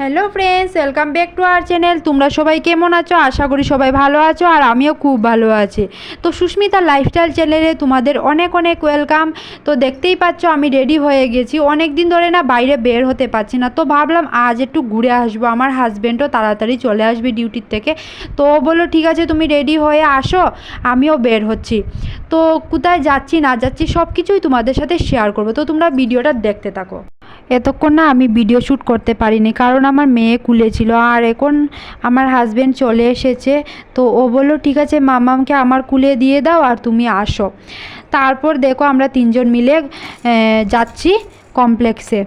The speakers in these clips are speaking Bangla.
Hello friends welcome back to our channel তোমরা সবাই কেমন আছো? আশা করি সবাই ভালো আছো আর আমিও খুব ভালো আছি। তো সুস্মিতা লাইফস্টাইল চ্যানেলে তোমাদের অনেক অনেক ওয়েলকাম তো দেখতেই পাচ্ছ আমি রেডি হয়ে গেছি। অনেক দিন ধরে না বাইরে বের হতে পারছি না। তো ভাবলাম আজ একটু ঘুরে আসব। আমার হাজব্যান্ডও তাড়াতাড়ি চলে আসবে ডিউটির থেকে। তো বলল, ঠিক আছে, তুমি রেডি হয়ে আসো। আমিও বের হচ্ছি। তো কোথায় যাচ্ছি, না যাচ্ছি সব কিছুই তোমাদের সাথে শেয়ার করব। তো তোমরা ভিডিওটা দেখতে থাকো। এতক্ষণ না আমি ভিডিও শ্যুট করতে পারিনি, কারণ আমার মেয়ে কুলেছিল আর এখন আমার হাজব্যান্ড চলে এসেছে, তো ও বলল, ঠিক আছে, মামামকে আমার কুলে দিয়ে দাও আর তুমি আসো। তারপর দেখো আমরা তিনজন মিলে যাচ্ছি। কমপ্লেক্সে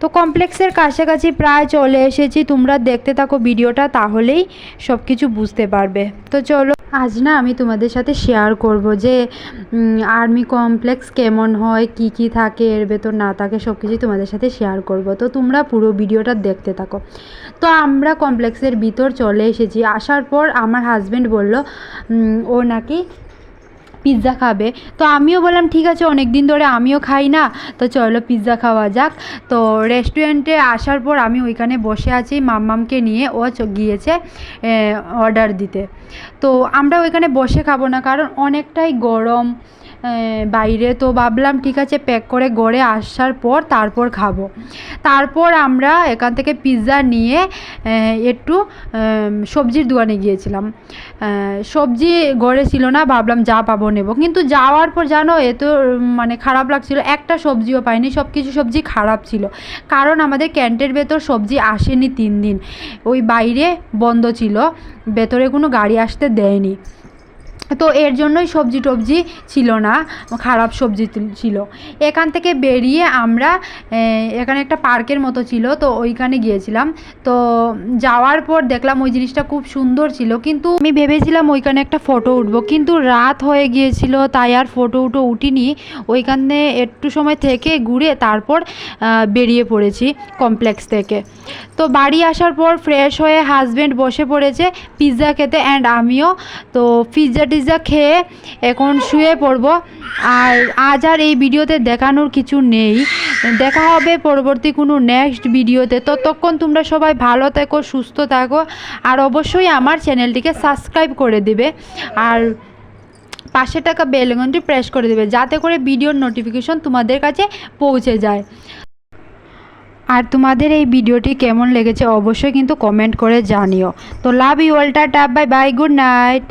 তো কমপ্লেক্সের কাছাকাছি প্রায় চলে এসেছি, তোমরা দেখতে থাকো ভিডিওটা, তাহলেই সব কিছু বুঝতে পারবে। তো চলো, আজ না আমি তোমাদের সাথে শেয়ার করব যে আর্মি কমপ্লেক্স কেমন হয়, কি কি থাকে, এর ভেতর না থাকে সব কিছুই তোমাদের সাথে শেয়ার করব। তো তোমরা পুরো ভিডিওটা দেখতে থাকো। তো আমরা কমপ্লেক্সের ভিতর চলে এসেছি। আসার পর আমার হাজব্যান্ড বলল ও নাকি পিৎজা খাবে। তো আমিও বললাম, ঠিক আছে অনেক দিন ধরে আমিও খাই না। তো চলো পিৎজা খাওয়া যাক। তো রেস্টুরেন্টে আসার পর আমি ওইখানে বসে আছি মাম্মামকে নিয়ে। ও গিয়েছে অর্ডার দিতে। তো আমরা ওইখানে বসে খাব না, কারণ অনেকটাই গরম। বাইরে তো ভাবলাম ঠিক আছে প্যাক করে গড়ে আসার পর তারপর খাব। তারপর আমরা এখান থেকে পিৎজা নিয়ে একটু সবজির দোকানে গিয়েছিলাম। সবজি গড়ে ছিল না ভাবলাম যা পাবো নেব। কিন্তু যাওয়ার পর জানো এত উম, মানে খারাপ লাগছিল একটা সবজিও পাইনি সব কিছু সবজি খারাপ ছিল। কারণ আমাদের ক্যান্টের ভেতর সবজি আসেনি তিন দিন। ওই বাইরে বন্ধ ছিল ভেতরে কোনো গাড়ি আসতে দেয়নি। তো এর জন্যই সবজি টবজি ছিল না, খারাপ সবজি ছিল। এখান থেকে বেরিয়ে আমরা এখানে একটা পার্কের মতো ছিল, তো ওইখানে গিয়েছিলাম। তো যাওয়ার পর দেখলাম ওই জিনিসটা খুব সুন্দর ছিল, কিন্তু আমি ভেবেছিলাম ওইখানে একটা ফটো উঠবো, কিন্তু রাত হয়ে গিয়েছিল, তাই আর ফটো উটো উঠিনি। ওইখানে একটু সময় থেকে ঘুরে তারপর বেরিয়ে পড়েছি কমপ্লেক্স থেকে। তো বাড়ি আসার পর ফ্রেশ হয়ে হাজব্যান্ড বসে পড়েছে পিৎজা খেতে অ্যান্ড আমিও। তো পিৎজা খেয়ে এখন শুয়ে পড়ব। আর আজ আর এই ভিডিওতে দেখানোর কিছু নেই। দেখা হবে পরবর্তী কোনো নেক্সট ভিডিওতে। ততক্ষণ তোমরা সবাই ভালো থেকো, সুস্থ থাকো। আর অবশ্যই আমার চ্যানেলটিকে সাবস্ক্রাইব করে দিবে। আর পাশে টাকা বেলগনটি প্রেস করে দেবে, যাতে করে ভিডিওর নোটিফিকেশন তোমাদের কাছে পৌঁছে যায়। আর তোমাদের এই ভিডিওটি কেমন লেগেছে অবশ্যই কিন্তু কমেন্ট করে জানিও। তো love you all tata bye bye good night